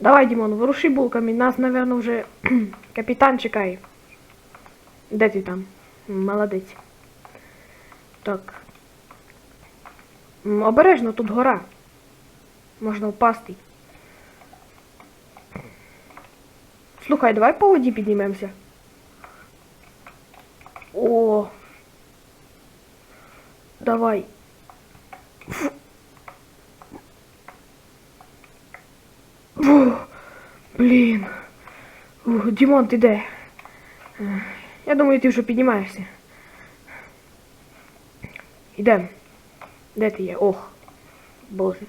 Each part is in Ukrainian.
Давай, Дімон, воруши булками, нас, напевно, вже капітан чекає. Де ти там? Молодець. Так. Обережно, тут гора. Можна впасти. Слухай, давай по воді піднімемося. О. Давай. Фу. Блін. Дімон, ти де? Я думаю, ти вже піднімаєшся. Ідем. Де ти є? Ох. Боже.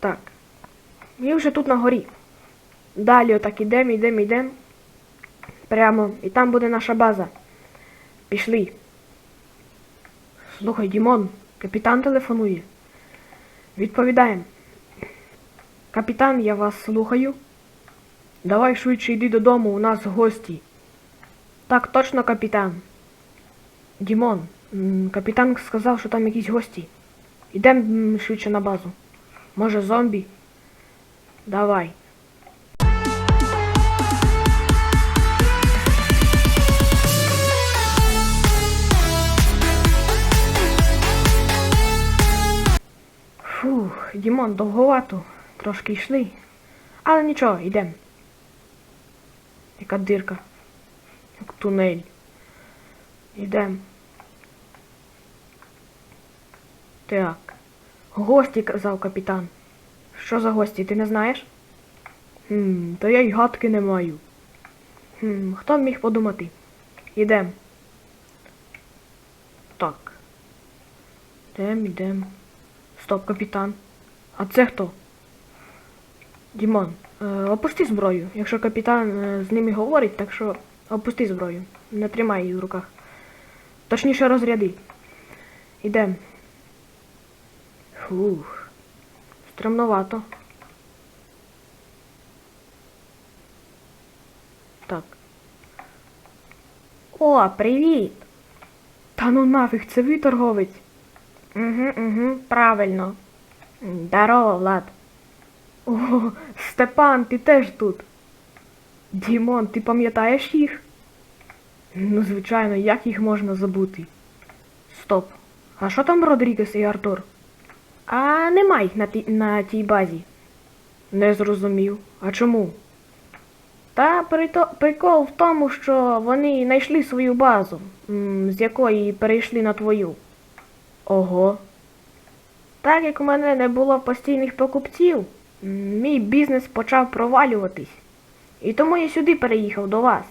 Так. Ми вже тут на горі. Далі отак ідем, ідем, ідем. Прямо. І там буде наша база. Пішли. Слухай, Дімон, капітан телефонує. Відповідаємо. Капітан, я вас слухаю. Давай швидше йди додому, у нас гості. Так, точно, капітан. Дімон, капітан сказав, що там якісь гості. Ідемо швидше на базу. Може, зомбі? Давай. Фух, Дімон, довговато. Трошки йшли. Але нічого, йдемо. Яка дирка. Як тунель. Йдемо. Так. Гості, казав капітан. Що за гості, ти не знаєш? Хм, то я й гадки не маю. Хм, хто міг подумати? Ідем. Так. Ідем, ідем. Стоп, капітан. А це хто? Дімон, е, опусти зброю. Якщо капітан е, з ними говорить, так що опусти зброю. Не тримай її в руках. Точніше розряди. Ідем. Фух. Стремновато. Так. О, привіт! Та ну нафіг, це ви торговець. Угу, угу, правильно. Здорово, Влад. О, Степан, ти теж тут. Дімон, ти пам'ятаєш їх? Ну, звичайно, як їх можна забути? Стоп. А що там Родрігес і Артур? А нема їх на, ті, на тій базі. Не зрозумів. А чому? Та прито, прикол в тому, що вони знайшли свою базу, з якої перейшли на твою. Ого. Так як у мене не було постійних покупців, мій бізнес почав провалюватись. І тому я сюди переїхав до вас.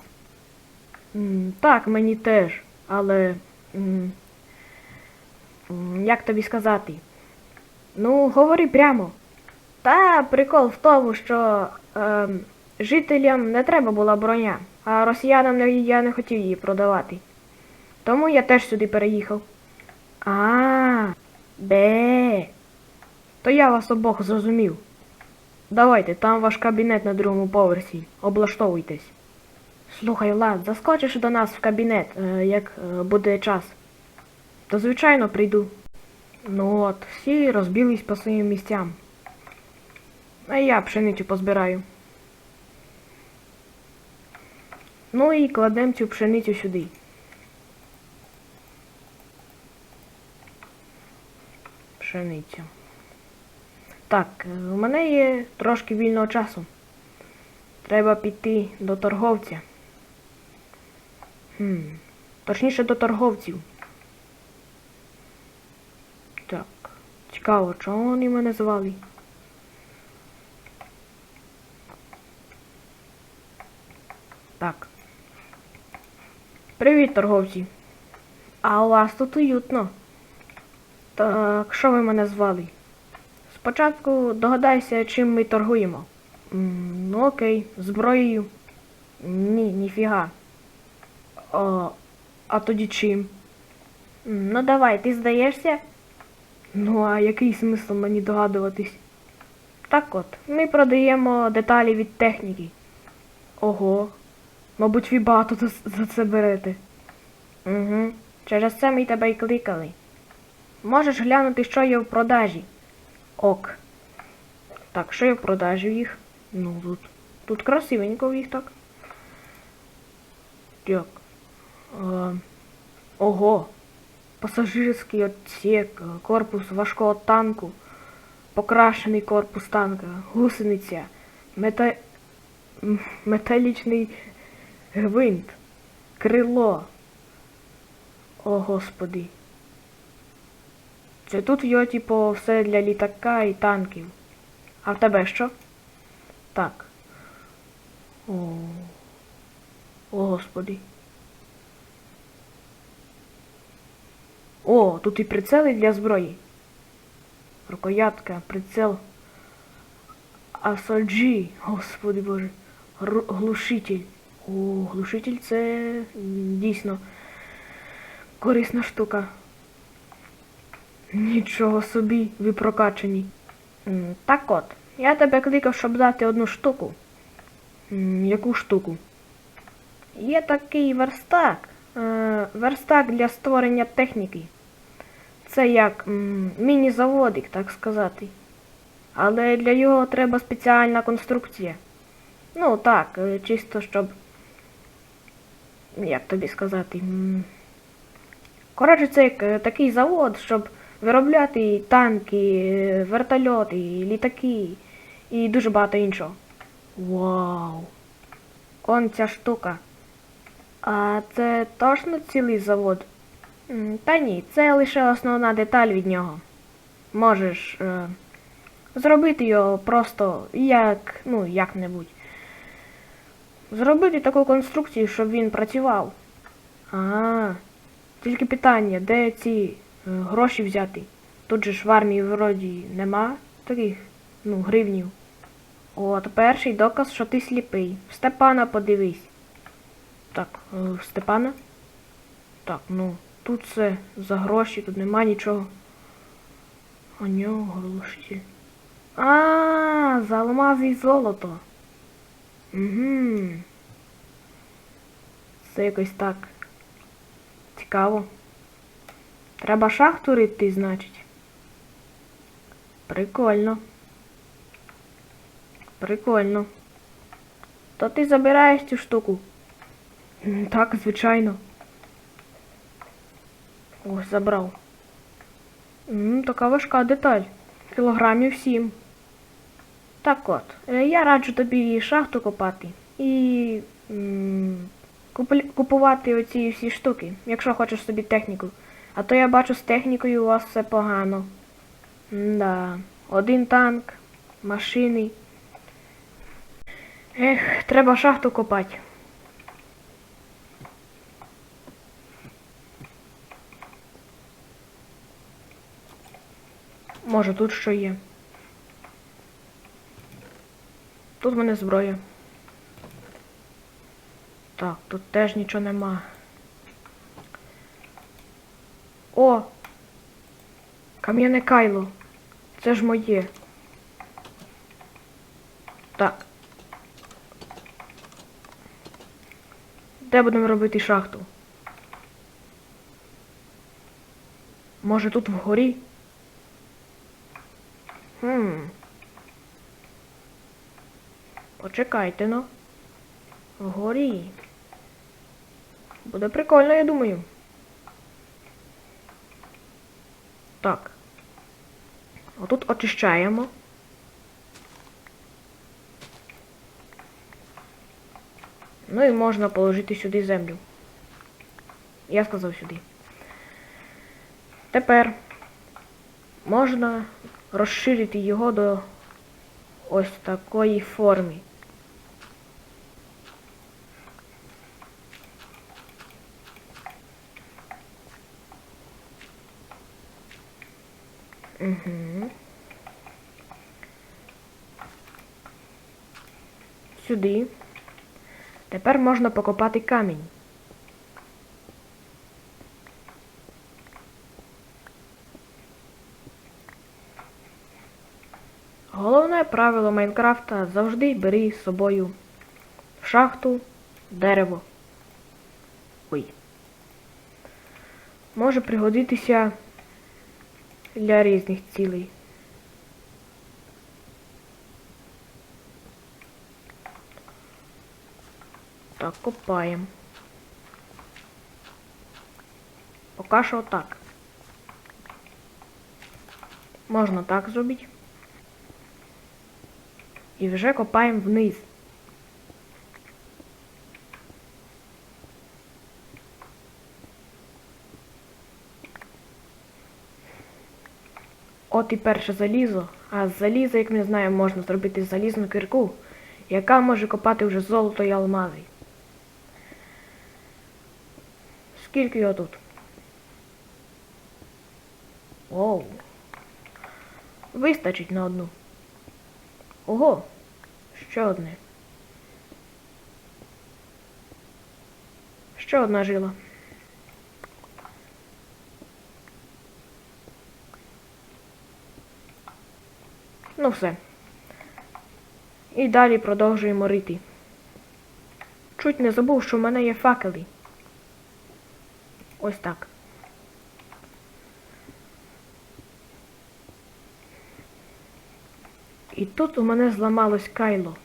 Так, мені теж, але. Як тобі сказати? Ну, говори прямо. Та прикол в тому, що ем, жителям не треба була броня, а росіянам я не хотів її продавати. Тому я теж сюди переїхав. А, де? То я вас обох зрозумів. Давайте, там ваш кабінет на другому поверсі. Облаштовуйтесь. Слухай, Влад, заскочиш до нас в кабінет, е, як е, буде час. То звичайно прийду. Ну от, всі розбілись по своїм місцям. А я пшеницю позбираю. Ну і кладемо цю пшеницю сюди. Пшеницю. Так, е, у мене є трошки вільного часу. Треба піти до торговця. Хм. Точніше до торговців. Так. Цікаво, чого вони мене звали? Так. Привіт, торговці. А у вас тут уютно. Так, що ви мене звали? Спочатку догадайся, чим ми торгуємо. Ну окей, зброєю. Ні, ніфіга. А, а тоді чим? Ну давай, ти здаєшся? Ну, а який смисл мені догадуватись? Так от, ми продаємо деталі від техніки. Ого. Мабуть, ви багато за це берете. Угу. Через це ми тебе й кликали. Можеш глянути, що є в продажі. Ок. Так, що є в продажі їх? Ну, тут. Тут красивенько їх так. Так. Е, ого. Пасажирський отсек, корпус важкого танку, покрашений корпус танка, гусениця, мета... металічний гвинт, крило. О, господи. Це тут його, типу, все для літака і танків. А в тебе що? Так. О. О, господи. О, тут і прицели для зброї. Рукоятка, прицел. Асаджі, господи боже. Гру- глушитель. О, глушитель це дійсно корисна штука. Нічого собі, ви прокачані. Так от, я тебе кликав, щоб дати одну штуку. Яку штуку? Є такий верстак. Е, верстак для створення техніки. Це як міні-заводик, так сказати. Але для його треба спеціальна конструкція. Ну так, е, чисто щоб. Як тобі сказати? Коротше, це як е, такий завод, щоб виробляти танки, е, вертольоти, літаки і дуже багато іншого. Вау! Он ця штука. А це точно цілий завод? Та ні, це лише основна деталь від нього. Можеш е, зробити його просто як, ну, як-небудь. Зробити таку конструкцію, щоб він працював. А, тільки питання, де ці гроші взяти? Тут же ж в армії вроді нема таких, ну, гривнів. От перший доказ, що ти сліпий. В Степана подивись. Так, е, в Степана? Так, ну, тут все за гроші, тут нема нічого. У нього глушитель. А, за алмази і золото. Угу. Це якось так. Цікаво. Треба шахту рити, значить. Прикольно. Прикольно. То ти забираєш цю штуку? Так, звичайно. Ось, забрав. М, така важка деталь. Кілограмів сім. Так от, е, я раджу тобі шахту копати і м, куплі- купувати оці всі штуки, якщо хочеш собі техніку. А то я бачу з технікою у вас все погано. Да. Один танк, машини. Ех, треба шахту копати. Може тут що є. Тут в мене зброя. Так, тут теж нічого нема. О! Кам'яне кайло. Це ж моє. Так. Де будемо робити шахту? Може тут вгорі? Хм. Почекайте, ну. Вгорі. Буде прикольно, я думаю. Так. Отут очищаємо. Ну і можна положити сюди землю. Я сказав сюди. Тепер можна розширити його до ось такої форми. Угу. Сюди. Тепер можна покопати камінь. Головне правило Майнкрафта завжди бери з собою шахту дерево. Ой. Може пригодитися для різних цілей. Так, копаємо. Поки що отак. Можна так зробити. І вже копаємо вниз. От і перше залізо. А з заліза, як ми знаємо, можна зробити залізну кирку, яка може копати вже золото і алмази. Скільки його тут? Оу. Вистачить на одну. Ого. Ще одне. Ще одна жила. Ну все. І далі продовжуємо рити. Чуть не забув, що в мене є факели. Ось так. І тут у мене зламалось кайло.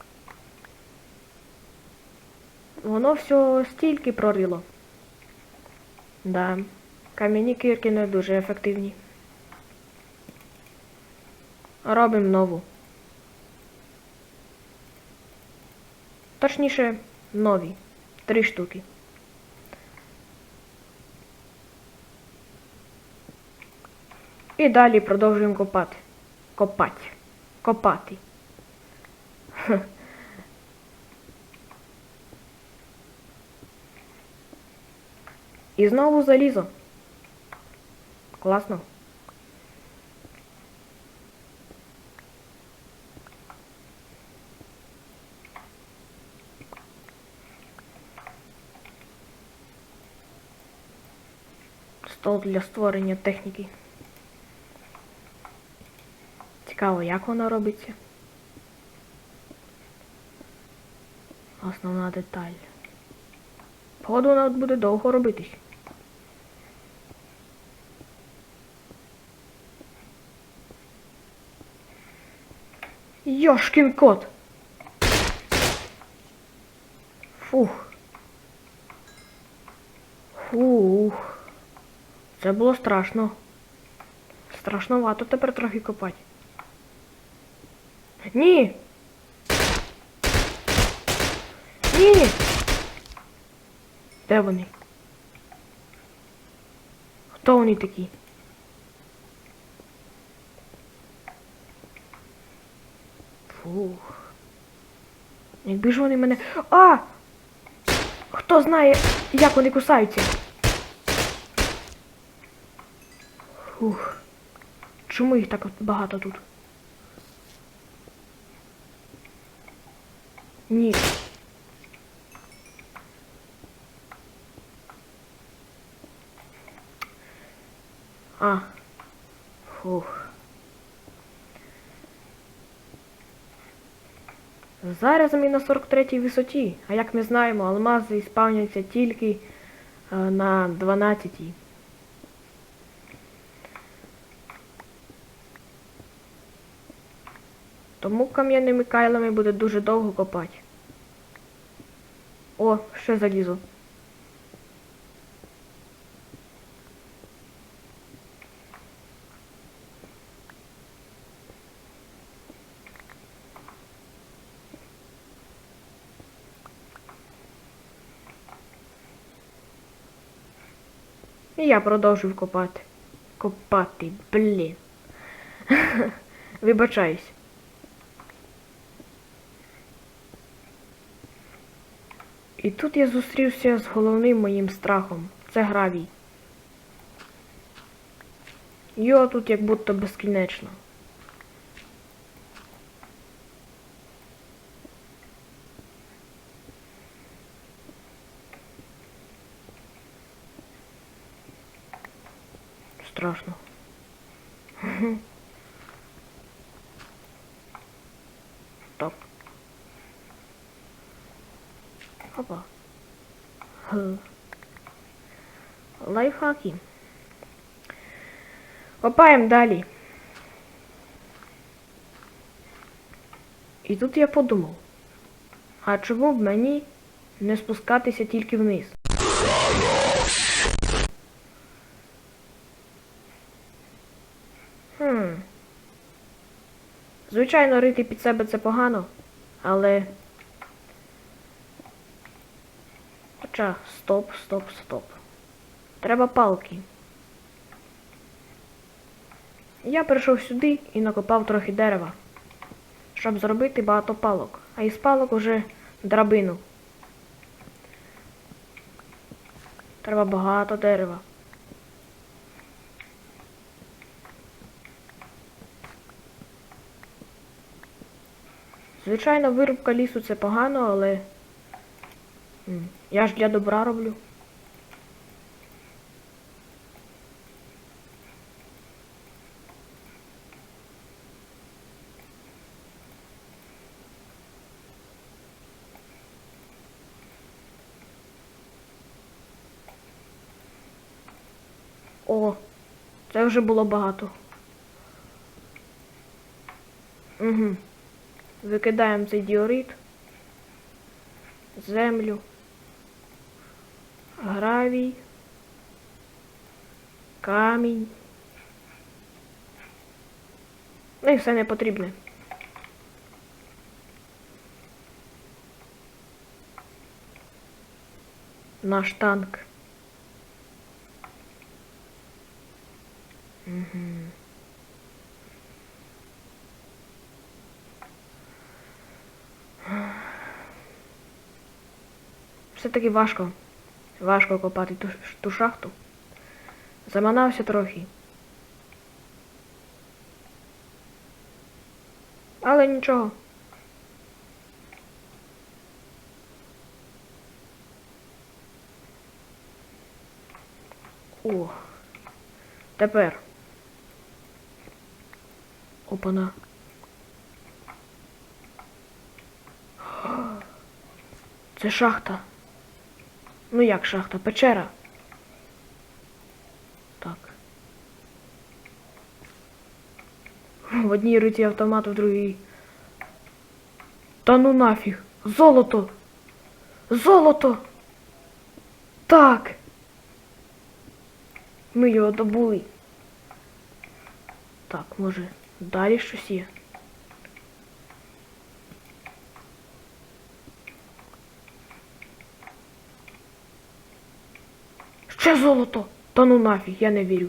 Воно все стільки прорило. Да, кам'яні кирки не дуже ефективні. Робимо нову. Точніше, нові. Три штуки. І далі продовжуємо копати. Копати. Копати. І знову залізо. Класно. Стол для створення техніки. Цікаво, як воно робиться. Основна деталь. Походу вона буде довго робитись. Йошкін кот. Фух. Фух. Це було страшно. Страшновато тепер трохи копати. Ні. Ні. Де вони? Хто вони такі? Фух. Якби ж вони мене. А! Хто знає, як вони кусаються? Фух. Чому їх так багато тут? Ні. А. Фух. Зараз ми на 43-й висоті, а як ми знаємо, алмази спавняться тільки е, на 12-й. Тому кам'яними кайлами буде дуже довго копати. О, ще залізо. І я продовжив копати. Копати, блін. Вибачаюсь. І тут я зустрівся з головним моїм страхом. Це гравій. Його тут як будто безкінечно. Страшно. Лайфхаки. Копаємо далі. І тут я подумав, а чому б мені Не спускатися тільки вниз. Хм. Звичайно, рити під себе це погано, але. Хоча, стоп, стоп, стоп. Треба палки. Я прийшов сюди і накопав трохи дерева, щоб зробити багато палок, а із палок уже драбину. Треба багато дерева. Звичайно, вирубка лісу це погано, але я ж для добра роблю. О, це вже було багато. Угу. Викидаємо цей діорит, землю, гравій, камінь. Ну і все не потрібне. Наш танк. Все-таки важко. Важко копати ту, ту шахту. Заманався трохи. Але нічого. О. Тепер. Опана. Це шахта. Ну як шахта? Печера. Так. В одній руці автомат, в другій. Та ну нафіг. Золото! Золото! Так. Ми його добули. Так, може, далі щось є. Ще золото! Та ну нафіг, я не вірю.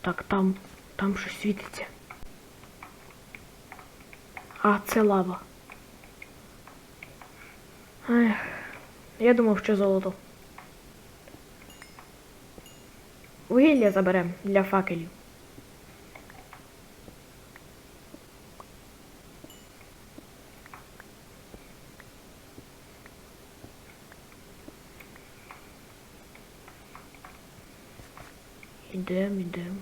Так, там, там щось світиться. А, це лава. Ех, я думав, що золото. Вугілля заберемо для факелів. Ідем, ідем.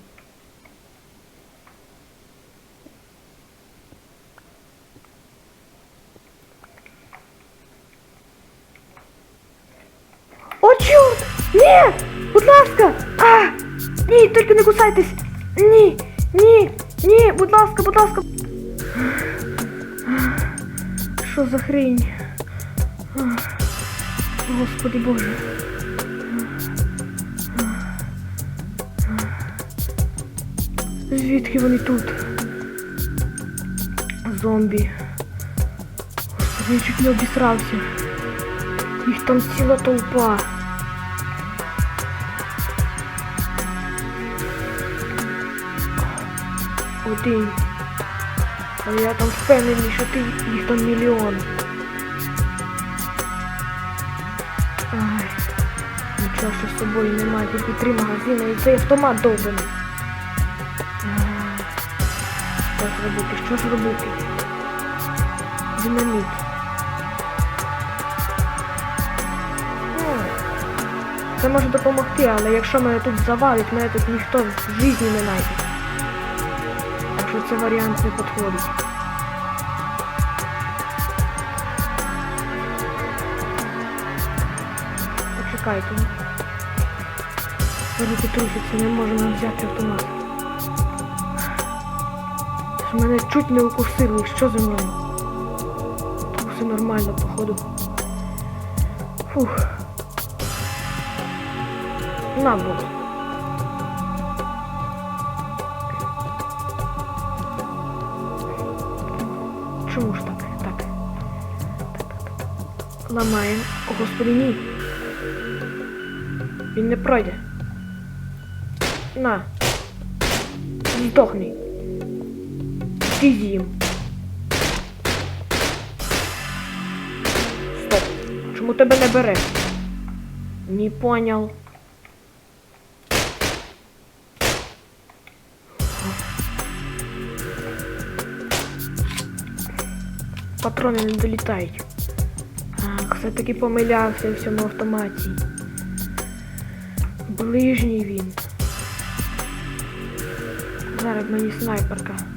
О, чорт! Ні! Будь ласка! А! Ні, тільки не кусайтесь! Ні! Ні! Ні! Будь ласка, будь ласка! Що за хрінь? Господи Боже. Звідки вони тут? Зомбі. Я чуть не обісрався. Їх там ціла толпа. Один. Але я там впевнений, що ти їх там мільйон. Ай. Нічого що з собою немає, тільки три магазини і цей автомат довбаний. Що ж робити? Що ж робити? Динаміт. Це може допомогти, але якщо мене тут завалить, мене тут ніхто в житті не знайде. Так що це варіант не підходить. Почекайте. Руки трусяться, не можемо взяти автомат. Мене чуть не укусили, що зі мною? Так все нормально, походу. Фух. На було. Чому ж. Так, так, так. Ламаємо. О, господи, ні. Він не пройде. На. Здохни. Ти з'їм. Стоп. Чому тебе не бере? Не понял. Патрони не долітають. Ах, все-таки помилявся в цьому автоматі. Ближній він. Зараз мені снайперка.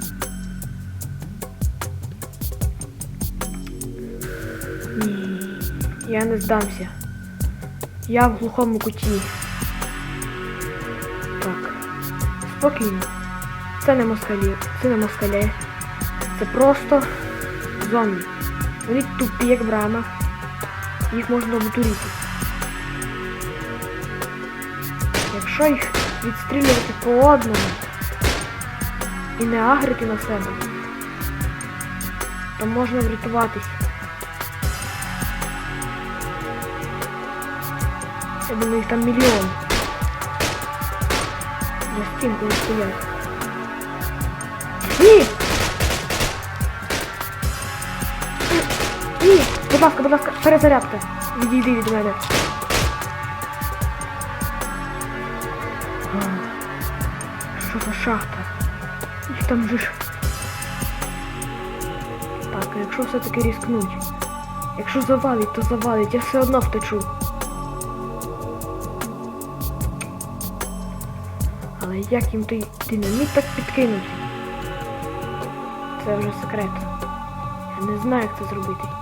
Я не здамся. Я в глухому куті. Так. Спокійно. Це не москалі. Це не москалі. Це просто зомбі. Вони тупі, як брама. Їх можна обдурити. Якщо їх відстрілювати по одному і не агрити на себе, то можна врятуватись. Я думаю, їх там мільйон. За стінкою стоять. Ні! Ні! Будь ласка, будь ласка, перезарядка. Відійди від мене. Що за шахта? Їх там же ж. Так, а якщо все-таки різкнуть. Якщо завалить, то завалить, я все одно втечу. Як їм той динаміт так підкинуть? Це вже секрет. Я не знаю, як це зробити.